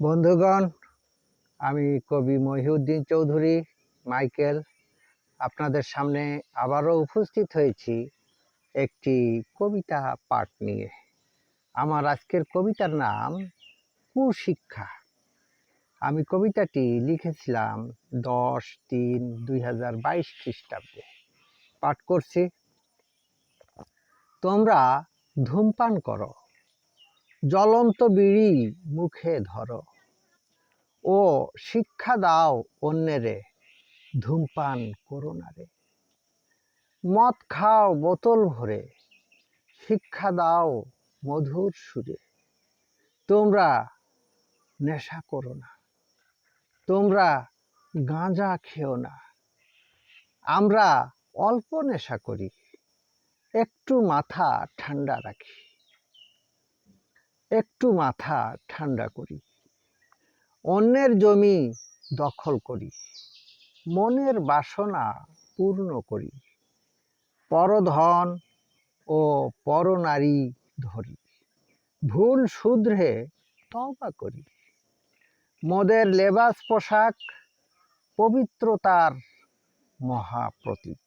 বন্ধুগণ, আমি কবি মহিউদ্দিন চৌধুরী, মাইকেল, আপনাদের সামনে আবারও উপস্থিত হয়েছি একটি কবিতা পাঠ নিয়ে। আমার আজকের কবিতার নাম, কুশিক্ষা। আমি কবিতাটি লিখেছিলাম দশ তিন দুই হাজার বাইশ খ্রিস্টাব্দে। পাঠ করছি, তোমরা ধূমপান করো জ্বলন্ত বিড়ি মুখে ধরো। ও শিক্ষা দাও অন্যেরে, ধূমপান করো না রে। মদ খাও বোতল ভরে, শিক্ষা দাও মধুর সুরে। তোমরা নেশা করো না, তোমরা গাঁজা খেও না। আমরা অল্প নেশা করি, একটু মাথা ঠান্ডা রাখি। একটু মাথা ঠান্ডা করি অন্যের জমি দখল করি মনের বাসনা পূর্ণ করি পরধন ও পরনারী ধরি ভুল শুধরে তবা করি মদের লেবাস পোশাক পবিত্রতার মহাপ্রতীক।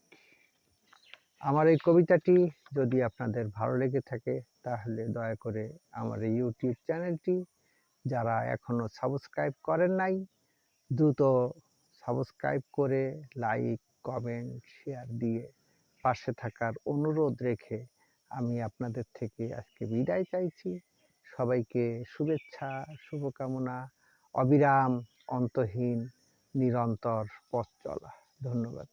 আমার এই কবিতাটি যদি আপনাদের ভালো লেগে থাকে তাহলে দয়া করে আমার এই ইউটিউব চ্যানেলটি যারা এখনও সাবস্ক্রাইব করেন নাই, দ্রুত সাবস্ক্রাইব করে লাইক কমেন্ট শেয়ার দিয়ে পাশে থাকার অনুরোধ রেখে আমি আপনাদের থেকে আজকে বিদায় চাইছি। সবাইকে শুভেচ্ছা, শুভকামনা, অবিরাম, অন্তহীন, নিরন্তর পথ চলা। ধন্যবাদ।